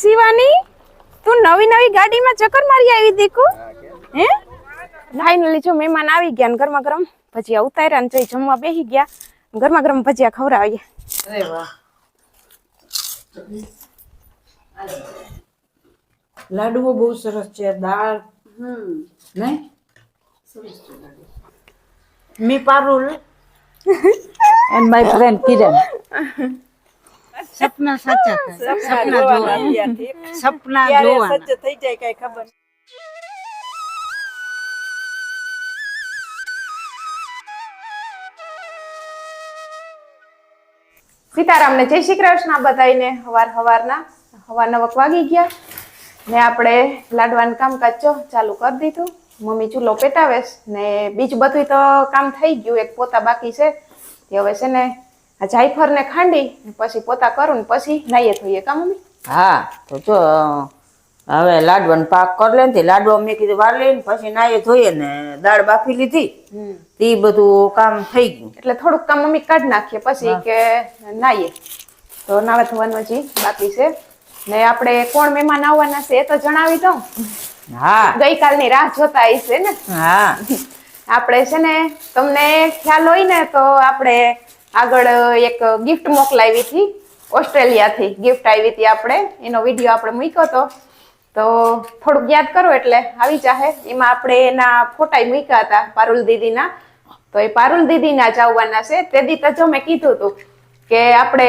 શિવાની તું નવી નવી ગાડીમાં ચક્કર મારી આવી દીકુ? હે? ફાઇનલી જો મહેમાન આવી ગયા ને ગરમા ગરમ. ભજીયા ઉતાર્યા ને જોઈ જમવા બેસી ગયા. ગરમા ગરમ ભજીયા ખવડાવીએ. અરે વાહ. લાડુઓ બહુ સરસ છે દાળ. નહીં me Parul. And my friend Kiran. સપના સાચા થાય. સપના જોવા સપના જોવાના. થઈ જાય કઈ ખબર સીતારામને જય શ્રી કૃષ્ણ બધાઈને હવાર હવારના. હવા નવક વાગી ગયા. ને આપણે લાડવાનું કામકાજ કાચો ચાલુ કરી દીધું. મમ્મી ચૂલો પેટાવેશ ને બીજું બધું તો કામ થઈ ગયું. એક પોતા બાકી છે. તે હવે છે ને આ જાયફળ ને ખાંડી પછી પોતા કરું ને પછી નાઈએ ધોઈએ. કા મમ્મી? હા તો જો હવે લાડવાનો પાક કરી લે ને લાડવા મેં કીધું વાર લઈને પછી નાઈએ ધોઈએ ને દાળ બાફી લીધી. તે બધું કામ થઈ ગયું. એટલે થોડુંક કામ મમ્મી કાઢી નાખીએ પછી કે નાઈએ. તો નાવા ધોવાનું હજી બાકી છે. ને આપણે કોણ મહેમાન આવવાના છે એ તો જણાવી દઉં. હા. ગઈકાલની રાહ જોતા આવી છે ને. હા. આપણે છે ને તમને ખ્યાલ હોય ને તો આપણે આગળ એક ગિફ્ટ મોકલાવી હતી ઓસ્ટ્રેલિયાથી. ગિફ્ટ આવી હતી આપણે. એનો વીડિયો આપણે મૂક્યો હતો તો થોડુંક યાદ કરો એટલે આવી જાહે. એમાં આપણે એના ફોટા મૂક્યા હતા પારુલ દીદીના. તો એ પારુલ દીદીના જ આવવાના છે. તે દી તો જો મેં કીધું હતું કે આપણે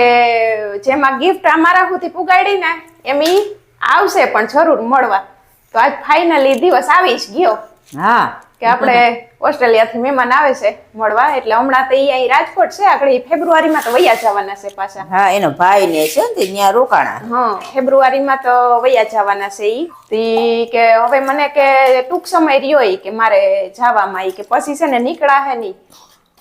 જેમાં ગિફ્ટ અમારા સુધી પુગાડી ને એમ ઈ આવશે પણ જરૂર મળવા. તો આજ ફાઇનલી દિવસ આવી જ ગયો. હા. કે આપણે ઓસ્ટ્રેલિયાથી મહેમાન આવે છે મળવા એટલે હમણાં તો એ અહીં રાજકોટ છે આગળ એ ફેબ્રુઆરીમાં તો વૈયા જવાના છે પાછા. હા એનો ભાઈ ને છે ને તે ત્યાં રોકાણા. હા ફેબ્રુઆરીમાં તો વૈયા જવાના છે ઈ. તી કે હવે મને કે ટૂંક સમય રહ્યો કે મારે જવામાં ઈ કે પછી છે ને નીકળા હે નહીં.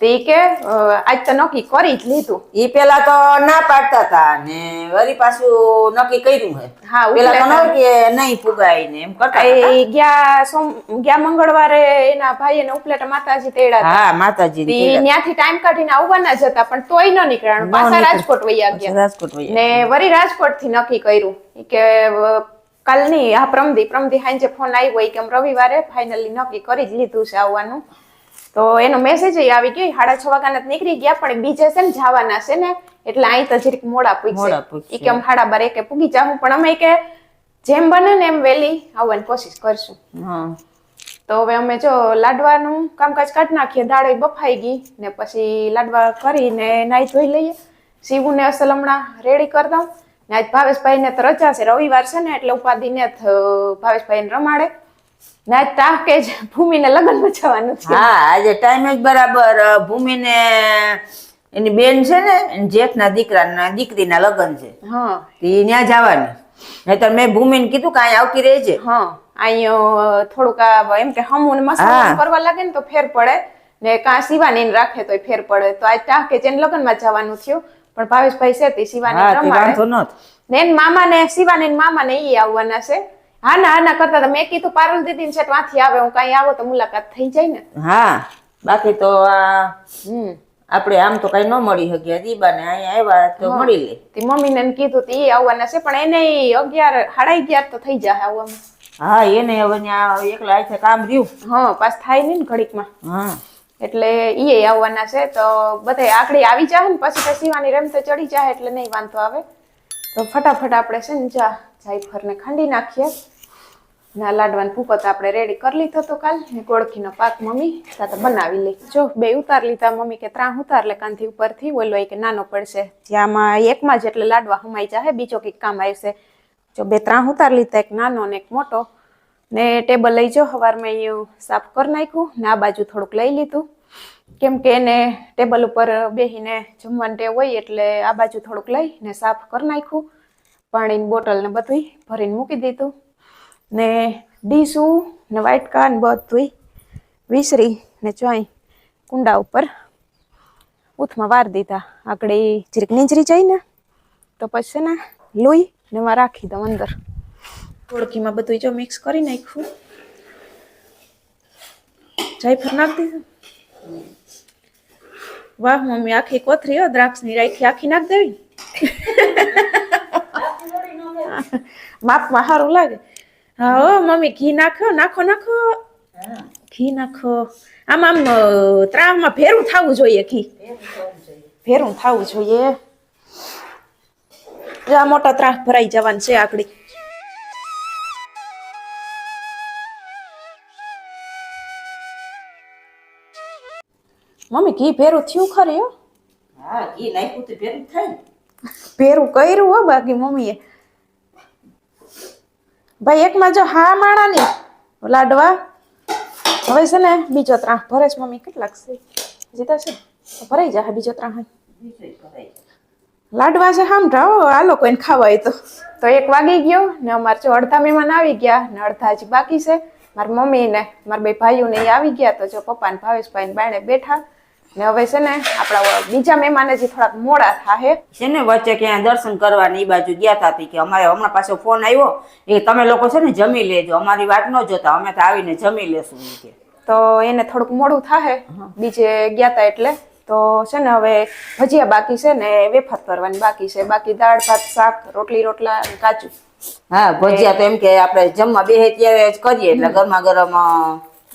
તી કે આજ તો નક્કી કરી જ લીધું. એ પેલા તો ના પાડતા હતા ને વળી પાછું નક્કી કર્યું હે. હા, પેલા તો ન કે નહીં ફુગાય ને એમ કરતા. એ ગયા સોમ ગયા મંગળવારે એના ભાઈ ને ઉપલેટા માતાજી તેડા હા માતાજી ત્યાંથી ટાઈમ કાઢીને આવવાના જ હતા પણ તોય ન નીકળ્યા. પાછા રાજકોટ વૈયા ગયા. રાજકોટ વયા ને વરી રાજકોટથી નક્કી કર્યું. કે કાલની હા પ્રમદી પ્રમદી હાંજે ફોન આવ્યો કે રવિવારે ફાઇનલી નક્કી કરી જ લીધું છે આવવાનું. તો એનો મેસેજ આવી ગયો. સાડા છ વાગ્યાના નીકળી ગયા પણ બીજે છે ને જવાના છે ને એટલે અહીં તો જરીક મોડા પૂછે. કે આમ સાડા બાર એકે પૂગી જાઉં પણ અમે કે જેમ બને ને એમ વહેલી આવવાની કોશિશ કરશું. હા. તો હવે અમે જો લાડવાનું કામકાજ કાઢી નાખીએ દાળ બફાઈ ગઈ ને પછી લાડવા કરીને નાઈ ધોઈ લઈએ. શિવુને અસલ હમણાં રેડી કરી દઉં. ને આજ ભાવેશભાઈને તો રજા છે રવિવાર છે ને એટલે ઉપાધિને ભાવેશભાઈ ભાવેશભાઈને રમાડે. ને જ ભૂમિને લગ્નમાં જવાનું છે. હા આજે ટાઈમ જ બરાબર. ભૂમિને એની બેન છે ને જેઠના દીકરાના દીકરીના લગ્ન છે. હા. તી ત્યાં જવાની. નહીતર મેં ભૂમિને કીધું કે અહીંયા આવતી રહેજે. હા અહીં થોડુંક એમ કે હમું ને મસાલો કરવા લાગે ને તો ફેર પડે. ને કાં શિવાની રાખે તોય ફેર પડે. તો આજ તાકે જેને લગ્નમાં જવાનું થયું. પણ ભાવેશભાઈ છે તે શિવાની તે રમાડે. ને મામા ને શિવાની મામા ને એ આવવાના છે. હા ના ના કરતા હતા મેં કીધું પારુલ દીદી છે ત્યાંથી આવે હું કઈ આવો તો મુલાકાત થઈ જાય ને. હા બાકી તો આ હમ. આપણે આમ તો કઈ ન મળી શક્યા દીબાને અહીંયા આવ્યા તો મળી લે. તે મમ્મીને એમ કીધું તે એ આવવાના છે પણ એને અગિયાર સાડા અગિયાર તો થઈ જાય આવવામાં હા એને હવે એકલા છે કામ રહ્યું. હા પાસ થાય નહીં ને ઘડીકમાં. હા. એટલે ઈ આવવાના છે તો બધા આકડી આવી જાય ને પછી તો રેમ તો ચડી જાય એટલે નહીં વાંધો આવે. તો ફટાફટ આપણે છે ને જા જાયફળને ખાંડી નાખીએ. ના લાડવાની ભૂકો આપણે રેડી કરી લીધો તો કાલ. ને કોળખીનો પાક મમ્મી સાથે બનાવી લઈ. જો બે ઉતાર લીધા, મમ્મી કે ત્રણ ઉતાર લે કાંથી ઉપરથી. ઓલો કે નાનો પડશે. જ્યાંમાં એકમાં જ એટલે લાડવા હમાઈ જાય બીજો કંઈક કામ આવશે. જો બે ત્રણ ઉતાર લીધા, એક નાનો ને એક મોટો. ને ટેબલ લઈ જો સવારમાં સાફ કરી નાખ્યું. ને આ બાજુ થોડુંક લઈ લીધું. કેમ કે એને ટેબલ ઉપર બેસીને જમવાનું ટેવ હોય એટલે આ બાજુ થોડુંક લઈને સાફ કરી નાખ્યું. પાણીની બોટલ ને બધું ભરીને મૂકી દીધું. ને ડીશું ને વાટકા ને બધું વિસરી ને ચોઈ કુંડા ઉપર ઉથમાં વાર દીધા. આગળ જરીક નીંજરી જાય ને, તો પછી ને લોહી ને એમાં રાખી દઉં અંદર. ઓળખીમાં બધું જો મિક્સ કરી નાખ્યું. જાયફળ નાખી દીધું. વાહ, મમ્મી, આખી કોથરી હો, દ્રાક્ષની રાખી, આખી નાખ દેવી. માપમાં સારું લાગે. હા મમ્મી, ઘી નાખો નાખો નાખો. ઘી નાખો. આમ આમ ત્રાવમાં ભેરું થવું જોઈએ ઘી. ભેરું થવું જોઈએ. આ મોટા ત્રાસ ભરાઈ જવાનું છે આકડી મમ્મી ઘી ભેરું થયું ખરી હો? હા ઘી નાખ્યું તો ભેરું થાય ભેરું કર્યું હો બાકી મમ્મીએ. ભાઈ એકમાં જો હા માણા ની લાડવા. હવે છે ને બીજો ત્રાહ. ભરે છે મમ્મી કેટલાક છે? જીતા છે? ભરાઈ જાય બીજો ત્રાહ લાડવા છે સાંભળાવો આ લોકો એને ખાવા હોય તો. તો એક વાગી ગયો ને અમારે જો અડધા મહેમાન આવી ગયા ને અડધા હજી બાકી છે. મારી મમ્મી ને મારા બે ભાઈઓ ને એ આવી ગયા તો જો પપ્પા ને ભાવેશભાઈ ને બાણે બેઠા. ને હવે છે ને આપણા બીજા મહેમાન જે થોડાક મોડા થાહે. છે ને વચ્ચે ક્યાંય દર્શન કરવા ને એ બાજુ ગયા તા કે અમારે હમણાં પાછો ફોન આવ્યો. એ તમે લોકો છે ને જમી લેજો અમારી વાત ન જોતા અમે તો આવીને જમી લેશું કે. તો એને થોડુંક મોડું થાહે. બીજે ગયા તા એટલે. તો છે ને હવે ભજીયા બાકી છે ને વેફર કરવાની બાકી છે. બાકી દાળ ભાત શાક રોટલી રોટલા કાચું હા ભજીયા તો એમ કે આપણે જમવા બે ત્યારે જ કરીએ એટલે ગરમા ગરમ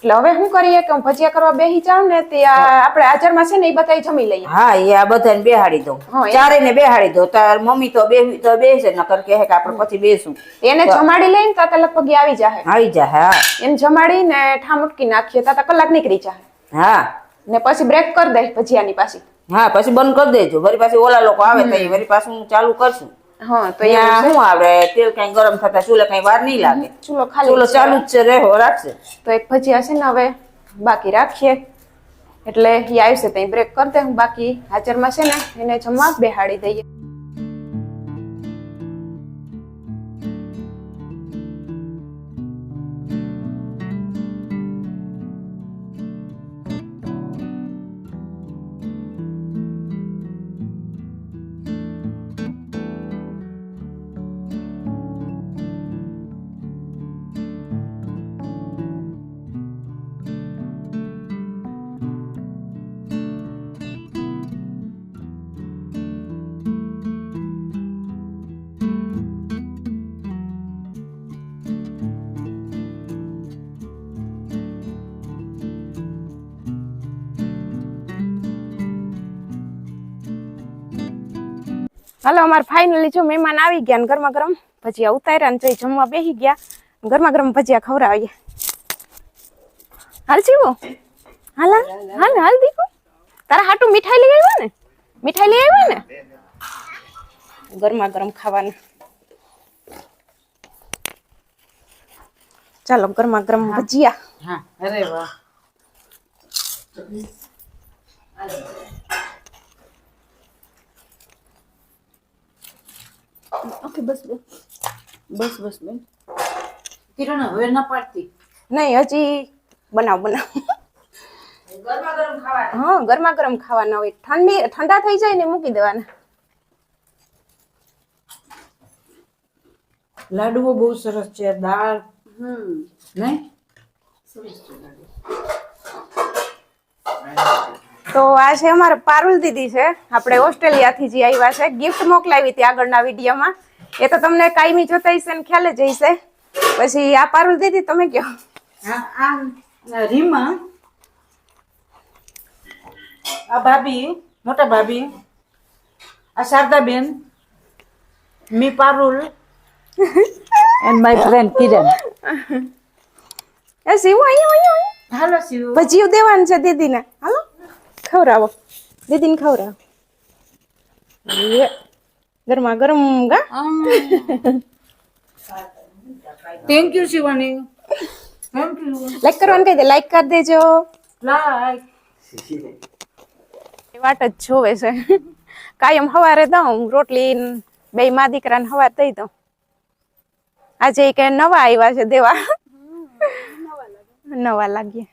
એટલે હવે શું કરીએ કે હું ભજીયા કરવા બેસી જાઉં ને તે આપણે હાજરમાં છે ને એ બધા જમી લઈએ. હા એ આ બધાને બેહાડી હા, ચારે ને બેહાડી દો તાર મમ્મી તો બે તો બેસે નકર કહે કે આપણે પછી બેસું. એને જમાડી લઈને તાતા લગભગ આવી જાય આવી જાય હા. એને જમાડી ને ઠામુટકી નાખીએ તાતા કલાક નીકળી જાય હા. ને પછી બ્રેક કરી દે ભજીયાની પાછી. હા પછી બંધ કરી દેજો. વળી પાછી ઓલા લોકો આવે તો વળી પાછું હું ચાલુ કરશું. હા તો ત્યાં શું આવે તેલ કઈ ગરમ થતા ચૂલે કઈ વાર નહીં લાગે. ચૂલો ખાલી. ચાલુ જ છે. રહેવો રાખશે તો એક ભજીયા છે ને હવે બાકી રાખીએ. એટલે એ આવશે ત્યાં બ્રેક કરી દે બાકી હાજરમાં છે ને એને જમવા બેહાડી દઈએ. હાલો અમારે ફાઇનલી જો મહેમાન આવી ગયા ને ગરમા ગરમ ભજીયા ઉતાર્યા ને જઈ જમવા બેસી ગયા. ગરમા ગરમ ભજીયા ખવડાવીએ. હાલ જીવો? હાલ હાલ હાલ હાલ દીકુ. તારા હાટું મીઠાઈ લઈ આવ્યા ને? મીઠાઈ લઈ આવ્યા ને? ગરમા ગરમ ખાવાનું. ચાલો ગરમા ગરમ ભજીયા. હા. અરે વાહ. ઓકે બસ બસ બસ બસ બેન. કિરણ હવે ના પાડતી. નહીં હજી બનાવ બનાવ. ગરમા ગરમ ખાવા હા ગરમા ગરમ ખાવાના હોય. ઠંડી ઠંડા થઈ જાય ને મૂકી દેવાના. લાડુઓ બહુ સરસ છે દાળ. હમ. નહીં. તો આ છે અમારે પારુલ દીદી છે. આપણે ઓસ્ટ્રેલિયાથી જે આવ્યા છે. ગિફ્ટ મોકલાવી હતી આગળના વિડીયોમાં. એ તો તમને કાયમી જોતા હશે ને ખ્યાલ જ હશે. પછી આ પારુલ દીદી તમે કહો. રીમા. આ ભાભી મોટા ભાભી. આ Shardaben. Me Parul. And my friend Kiran. એ શિવ અહીંયા અહીંયા અહીંયા. હાલો શિવ. ભજીયું દેવાનું છે દીદીને. હાલો. ખવડાવો દીદીને ખવડાવો લે. ગરમા ગરમ ગા. Thank you Shivani. લાઈક કરવાનું કહી દે. લાઈક કરી દેજો. લાઈક એ વાટ જ જોવે છે. કાયમ હવારે દઉં રોટલી બે મા દીકરાને હવાર દઈ દઉં. આજે કે નવા આવ્યા છે દેવા. નવા લાગીએ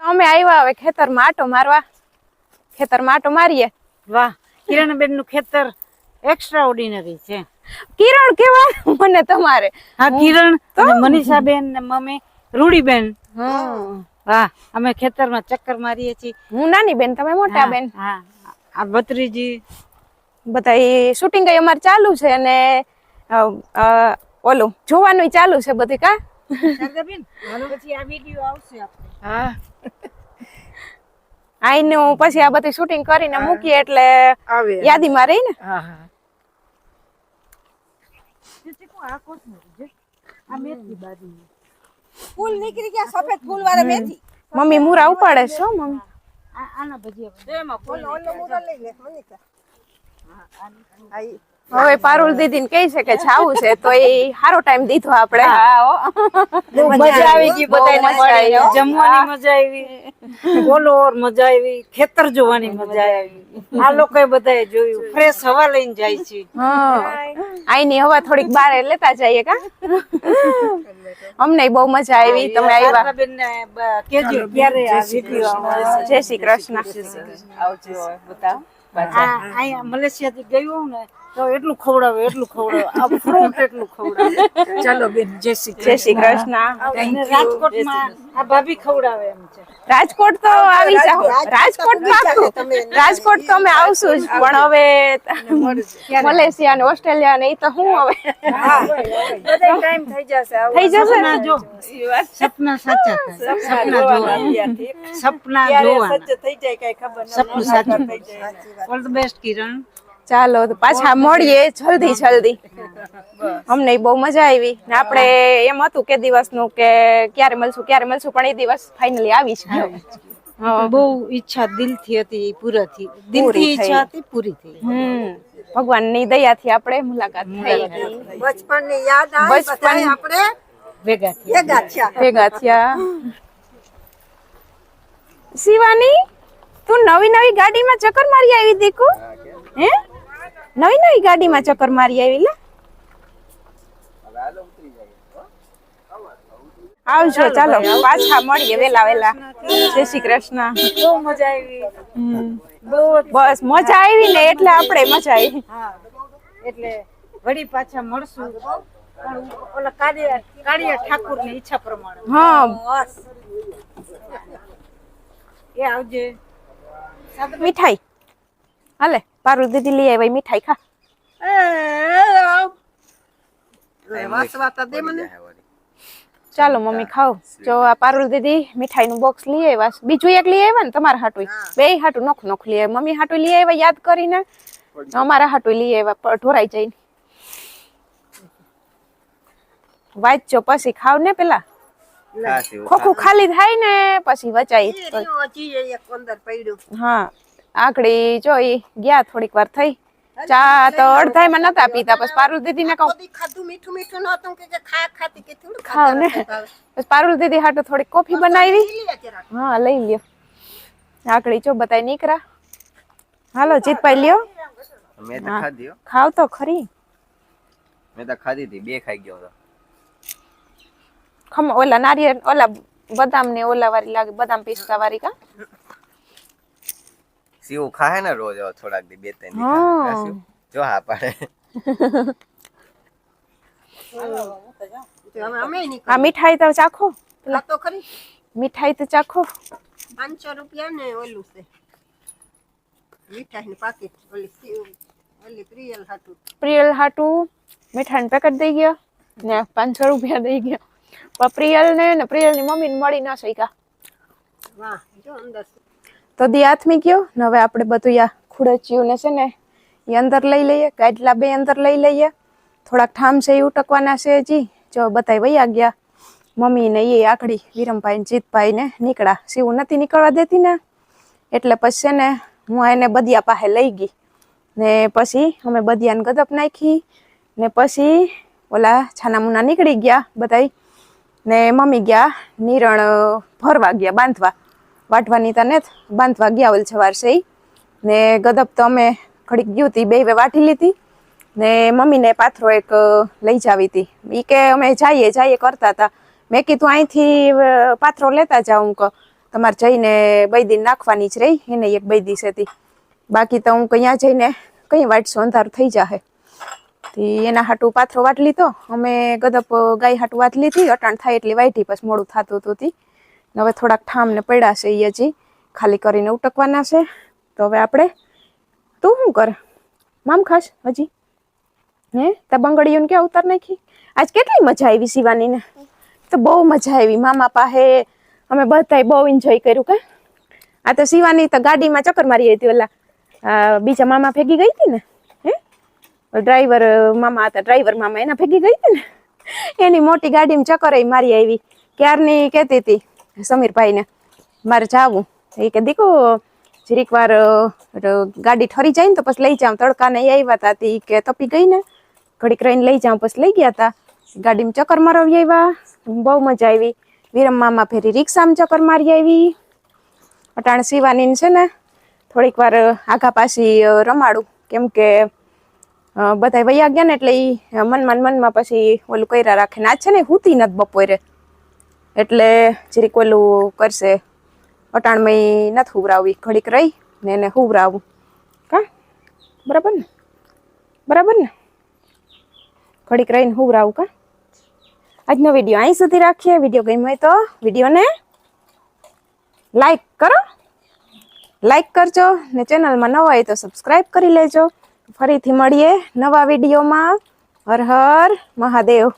અમે આવ્યા હવે ખેતરમાં માટો મારવા. ખેતરમાં આટો મારીએ. વાહ કિરણબેનનું ખેતર એક્સ્ટ્રા ઓર્ડિનરી છે. કિરણ કેવા? મને તમારે. હા કિરણ મનીષા મનીષાબેન ને મમ્મી રૂડીબેન. વાહ અમે ખેતરમાં ચક્કર મારીએ છીએ. હું નાની બેન તમે મોટા બેન. હા આ ભત્રીજી. બધા શૂટિંગ અમારે ચાલુ છે અને ઓલું જોવાનું ચાલુ છે બધું કા? બેન પછી આ વીડિયો આવશે આપણે. હા. આઈનું પછી આ બધી શૂટિંગ કરીને મૂકીએ એટલે યાદી યાદીમાં રહી ને? હા હા. આ કોથમરી આ મેથી બાજુ ફૂલ નીકળી ગયા સફેદ ફૂલ વાળા મેથી. મમ્મી મુરા ઉપાડે છે હો મમ્મી. આના ભજીયા બને. ફૂલ ઓલો મુરા લઈ લે મનીષા આ ઈ. હવે પારુલ દીદી ને કહી છે કે જાવું છે તો એ સારો ટાઈમ દીધો આપણે. મજા આવી ગઈ બધાને મજા આવી, હો. જમવાની મજા આવી. બોલો મજા આવી. ખેતર જોવાની મજા આવી. આ લોકોએ બધાએ જોયું. ફ્રેશ હવા લઈને જાય છે. આઈની હવા થોડીક બહાર લેતા જઈએ કા? અમને બહુ મજા આવી. તમે આવ્યા. ક્યારે જય શ્રી કૃષ્ણ. આવજો બતાવ. મલેશિયા થી ગયું ને એટલું ખવડાવે એટલું ખવડાવે. આ ફ્રૂટ એટલું ખવડાવે. ચાલો બેન જય શ્રી જય શ્રી કૃષ્ણ. અને રાજકોટમાં આ ભાભી ખવડાવે એમ છે. રાજકોટ તો આવી જાઓ. રાજકોટ. પાકું રાજકોટ તો અમે આવશું જ પણ હવે મલેશિયા ને ઓસ્ટ્રેલિયા ને એ તો હું હવે? ટાઈમ થઈ જશે થઈ જશે સપના જો. સપના સાચા થાય. સપના જોવાના. સપના જોવાના. સપનું સાચું ઓલ ધ બેસ્ટ કિરણ. ચાલો તો પાછા મળીએ જલ્દી જલ્દી. અમને બહુ મજા આવી. ને આપણે એમ હતું કે દિવસનું કે ક્યારે મળશું ક્યારે મળશું પણ એ દિવસ ફાઇનલી આવી છે. બહુ ઈચ્છા દિલથી હતી પૂરા થઈ દિલથી ઈચ્છા હતી પૂરી થઈ. ભગવાનની દયાથી આપણે મુલાકાત થઈ. બચપણની યાદ આવે બચપન. આપણે ભેગા ભેગા થયા. ભેગા થયા. શિવાની તું નવી નવી ગાડીમાં ચક્કર મારી આવી દીકુ? હે? નવી નવી ગાડીમાં ચક્કર મારી આવી લે. આવજો ચાલો પાછા મળીએ વેલા વેલા. જય શ્રી કૃષ્ણ બહુ મજા આવી. બસ મજા આવી ને એટલે આપણે મજા આવી. હા. એટલે વળી પાછા મળશું. પણ ઓલા કાળિયા કાળિયા ઠાકુરની ઈચ્છા પ્રમાણે. હા. એ આવજે. મીઠાઈ. હાલે પારુ દીદી લઈ આવી મીઠાઈ ખા. ચાલો મમ્મી ખાવ જો આ પારુલ દીદી મીઠાઈ નું બોક્સ લઈ આવ્યા. બીજું એક લઈ આવ્યા ને તમારા હાટું બે હાટું નોખ નોખ લઈ આવ્યા. મમ્મી હાટું લઈ આવ્યા યાદ કરીને? અમારા હાટું લઈ આવ્યા ઢોરાઈ જઈને. વાંચજો પછી ખાવ ને પેલા? ખોખું ખાલી થાય ને પછી વચાઈ હા. આકડી જોઈ ગયા થોડીક વાર થઈ. ચા તો અડધાઈમાં નતા પીતા પછી પારુલ દીદી ને કહું ખાધું મીઠું મીઠું નતું કે ખા ખાતી કે થોડું ખાવ ને પછી પારુલ દીદી હાટું થોડીક કોફી બનાવી. હા લઈ લ્યો. આકડી ચો બતાય નીકળા હાલો જીતભાઈ લ્યો. મેં તો ખાધી ખાવ તો ખરી. મેં તો ખાધી હતી બે ખાઈ ગયો તો ખમ ઓલા નારિયેળ ઓલા બદામ ને ઓલા વાળી લાગે બદામ પિસ્તા વાળી કા? સીવું ખાય ને રોજ થોડાક દી બે ત્રણ દી. જો હા પાડે. આ મીઠાઈ તો ચાખો. તો ખરી. મીઠાઈ તો ચાખો. પાંચસો રૂપિયા ને ઓલું છે. મીઠાઈ પાકીટ ઓલી ઓલી પ્રિયલ હાટુ. પ્રિયલ હાટું. મીઠાઈનું પેકેટ દઈ ગયા. ને પાંચસો રૂપિયા દઈ ગયા. પણ પ્રિયલ ને ને પ્રિયલની મમ્મી ને મળી ના શક્યા. વાહ જો અંદર તો દી હાથમી ગયો ને હવે આપણે બધું યા ખુડચિયું છે ને એ અંદર લઈ લઈએ, ગાડલા બે અંદર લઈ લઈએ. થોડાક ઠામ છે એ ઉટકવાના છે હજી. જો બધાય વૈયા ગયા. મમ્મી ને એ આકડી વિરમભાઈ ને જીતભાઈ ને નીકળ્યા. સીવું નથી નીકળવા દેતી ને. એટલે પછી છે ને હું એને બદિયા પાસે લઈ ગઈ. ને પછી અમે બદિયાને ગદપ નાખી. ને પછી ઓલા છાનામુના નીકળી ગયા બધાય. ને મમ્મી ગયા નિરણ ભરવા ગયા બાંધવા. વાટવાની તને બાંધવા ગયા ઓલ સવાર છે ને ગદપ તો અમે ઘડીક ગયું હતી બે વાટી લીધી. ને મમ્મીને પાથરો એક લઈ જાવી હતી એ કે અમે જઈએ જઈએ કરતા હતા મેં કીધું અહીંથી પાથરો લેતા જાઉં હું તમારે જઈને બૈદી નાખવાની જ રહી, એને એક બૈદી છે હતી. બાકી તો હું ક્યાં જઈને કઈ વાટશું, અંધારું થઈ જાહે. એના હાટું પાથરો વાટ લીધો. અમે ગદપ ગાય હાટું વાત લીધી. અટાણ થાય એટલી વાટી પછી મોડું થતું હતું હવે થોડાક ઠામને પડ્યા છે એ હજી. ખાલી કરીને ઉટકવાના છે. તો હવે આપણે, તું શું કર? મામ ખાસ, હજી. હે? તા બંગડીઓને ક્યાં ઉતાર નાખી? આજ કેટલી મજા આવી શિવાનીને તો બહુ મજા આવી મામા પાસે. અમે બધાય બહુ એન્જોય કર્યું કે? આ તો શિવાની તો ગાડીમાં ચક્કર મારી હતી ઓલા બીજા મામા ભેગી ગઈ હતી ને? હે? ડ્રાઈવર મામા હતા ડ્રાઈવર મામા એના ભેગી ગઈ હતી ને? એની મોટી ગાડીમાં ચક્કર મારી આવી. ક્યારની કહેતી હતી? સમીરભાઈને મારે જાવું. એ કે, દીકુ, જરીક વાર ગાડી ઠરી જાય ને તો પછી લઈ જાઉં. તડકા એ આવ્યા હતા તી. કે, તપી ગઈ ને? ઘડીક રહીને લઈ જાઉં. પછી લઈ ગયા હતા ગાડીમાં ચક્કર મારવી આવ્યા બહુ મજા આવી. વિરમ મામા ફેરી રિક્ષામાં ચક્કર મારી આવી. અટાણ સીવાની છે ને, થોડીક વાર આઘા પાછી રમાડું. કેમ કે બધા વૈયા ગયા ને એટલે એ મનમાં મનમાં પછી ઓલું કર્યા રાખે. ને આજ છે ને હુતી નથી બપોરે. એટલે જરીક ઓલું કરશે. અટાણમાં નથી હુવરાવવી ઘડીક રહી ને એને ઉભરાવું કા? બરાબર ને? બરાબર ને? ઘડીક રહીને ઉભરાવું કા? આજનો વીડિયો અહીં સુધી રાખીએ. વીડિયો ગમ્યો હોય તો વિડીયોને લાઈક કરો. લાઈક કરજો ને ચેનલમાં નવા હોય તો સબસ્ક્રાઈબ કરી લેજો. ફરીથી મળીએ નવા વિડીયોમાં. હર હર મહાદેવ.